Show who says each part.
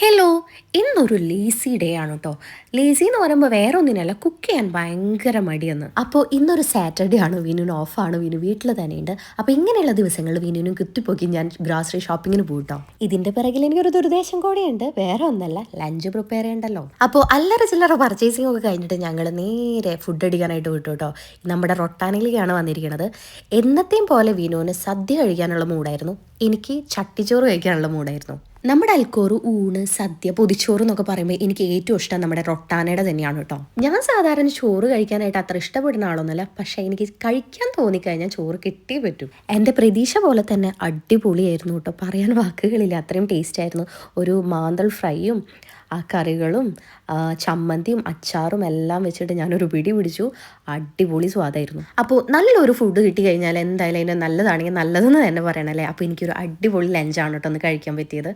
Speaker 1: Hello ഇന്നൊരു lazy day ആണ് കേട്ടോ ലേസി എന്ന് പറയുമ്പോൾ വേറെ ഒന്നിനല്ല കുക്ക് ചെയ്യാൻ ഭയങ്കര മടിയെന്ന് അപ്പോൾ ഇന്നൊരു സാറ്റർഡേ ആണ് വിനുവിന് ഓഫാണ് വിനു വീട്ടിൽ തന്നെയുണ്ട്. അപ്പോൾ ഇങ്ങനെയുള്ള ദിവസങ്ങളിൽ വിനുവിനും കുത്തിപ്പോക്കി ഞാൻ ഗ്രോസറി ഷോപ്പിങ്ങിന് പോയിട്ടോ ഇതിന്റെ പിറകിൽ എനിക്കൊരു ദുർദേശം കൂടിയുണ്ട്. വേറെ ഒന്നല്ല ലഞ്ച് പ്രിപ്പയർ ചെയ്യണ്ടല്ലോ. അപ്പോൾ അല്ലറ ചില്ലറ പർച്ചേസിംഗ് ഒക്കെ കഴിഞ്ഞിട്ട് ഞങ്ങൾ നേരെ ഫുഡ് അടിക്കാനായിട്ട് വിട്ടു കേട്ടോ നമ്മുടെ റൊട്ടാനിലേക്കാണ് വന്നിരിക്കുന്നത് എന്നത്തെയും പോലെ വിനുവിന് സദ്യ കഴിക്കാനുള്ള മൂടായിരുന്നു എനിക്ക് ചട്ടിച്ചോറ് കഴിക്കാനുള്ള മൂടായിരുന്നു നമ്മുടെ അൽക്കോറ് ഊണ് സദ്യ പൊതിച്ചോറ് എന്നൊക്കെ പറയുമ്പോൾ എനിക്ക് ഏറ്റവും ഇഷ്ടം നമ്മുടെ റൊട്ടാനയുടെ തന്നെയാണ് കേട്ടോ. ഞാൻ സാധാരണ ചോറ് കഴിക്കാനായിട്ട് അത്ര ഇഷ്ടപ്പെടുന്ന ആളൊന്നുമല്ല. പക്ഷേ എനിക്ക് കഴിക്കാൻ തോന്നിക്കഴിഞ്ഞാൽ ചോറ് കിട്ടിയേ പറ്റൂ. എന്റെ പ്രതീക്ഷ പോലെ തന്നെ അടിപൊളിയായിരുന്നു കേട്ടോ. പറയാൻ വാക്കുകളില്ല. അത്രയും ടേസ്റ്റ് ആയിരുന്നു. ഒരു മാന്തൾ ഫ്രൈയും ആ കറികളും ചമ്മന്തിയും അച്ചാറും എല്ലാം വെച്ചിട്ട് ഞാനൊരു പിടി പിടിച്ചു. അടിപൊളി സ്വാദായിരുന്നു. അപ്പോൾ നല്ലൊരു ഫുഡ് കിട്ടി കഴിഞ്ഞാൽ എന്തായാലും അതിന് നല്ലതാണെങ്കിൽ നല്ലതെന്ന് തന്നെ പറയണല്ലേ? അപ്പോൾ എനിക്കൊരു അടിപൊളി ലഞ്ചാണ് കേട്ടോ ഒന്ന് കഴിക്കാൻ പറ്റിയത്.